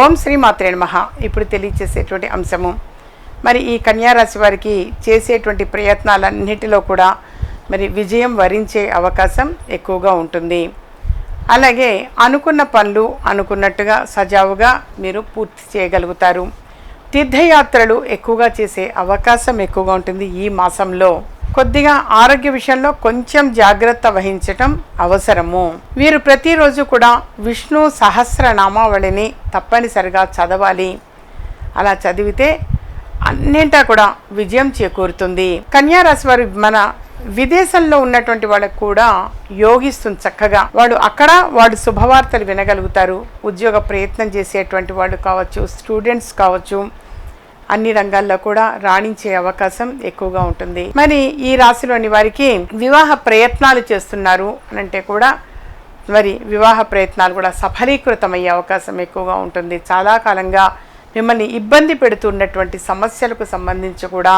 ఓం శ్రీ మాత్రే నమః. ఇప్పుడు తెలియచేసేటువంటి అంశము. మరి ఈ కన్యారాశి వారికి చేసేటువంటి ప్రయత్నాలన్నిటిలో కూడా మరి విజయం వరించే అవకాశం ఎక్కువగా ఉంటుంది. అలాగే అనుకున్న పనులు అనుకున్నట్టుగా సజావుగా మీరు పూర్తి చేయగలుగుతారు. తీర్థయాత్రలు ఎక్కువగా చేసే అవకాశం ఎక్కువగా ఉంటుంది ఈ మాసంలో. కొద్దిగా ఆరోగ్య విషయంలో కొంచెం జాగ్రత్త వహించటం అవసరము. వీరు ప్రతిరోజు కూడా విష్ణు సహస్రనామావళిని తప్పనిసరిగా చదవాలి. అలా చదివితే అన్నింటా కూడా విజయం చేకూరుతుంది. కన్యారాశి వారు మన విదేశంలో ఉన్నటువంటి వాళ్ళకు కూడా యోగిస్తుంది చక్కగా. వాడు అక్కడ వాడు శుభవార్తలు వినగలుగుతారు. ఉద్యోగ ప్రయత్నం చేసేటువంటి వాళ్ళు కావచ్చు స్టూడెంట్స్ కావచ్చు అన్ని రంగాల్లో కూడా రాణించే అవకాశం ఎక్కువగా ఉంటుంది. మరి ఈ రాశిలోని వారికి వివాహ ప్రయత్నాలు చేస్తున్నారు అనంటే అంటే కూడా మరి వివాహ ప్రయత్నాలు కూడా సఫలీకృతమయ్యే అవకాశం ఎక్కువగా ఉంటుంది. చాలా కాలంగా మిమ్మల్ని ఇబ్బంది పెడుతున్నటువంటి సమస్యలకు సంబంధించి కూడా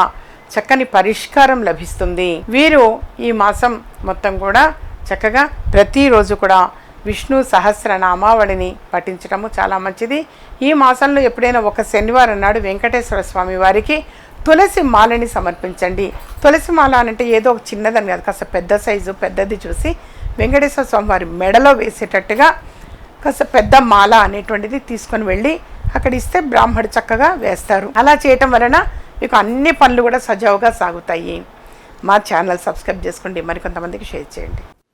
చక్కని పరిష్కారం లభిస్తుంది. వీరు ఈ మాసం మొత్తం కూడా చక్కగా ప్రతిరోజు కూడా విష్ణు సహస్రనామావళిని పఠించటము చాలా మంచిది. ఈ మాసంలో ఎప్పుడైనా ఒక శనివారం నాడు వెంకటేశ్వర స్వామి వారికి తులసి మాలని సమర్పించండి. తులసి మాల అంటే ఏదో ఒక చిన్నదని కాదు కాస్త పెద్ద సైజు పెద్దది చూసి వెంకటేశ్వర స్వామి వారి మెడలో వేసేటట్టుగా కాస్త పెద్ద మాల అనేటువంటిది తీసుకొని వెళ్ళి అక్కడ ఇస్తే బ్రాహ్మడు చక్కగా వేస్తారు. అలా చేయటం వలన మీకు అన్ని పనులు కూడా సజావుగా సాగుతాయి. మా ఛానల్ సబ్స్క్రైబ్ చేసుకోండి. మరికొంతమందికి షేర్ చేయండి.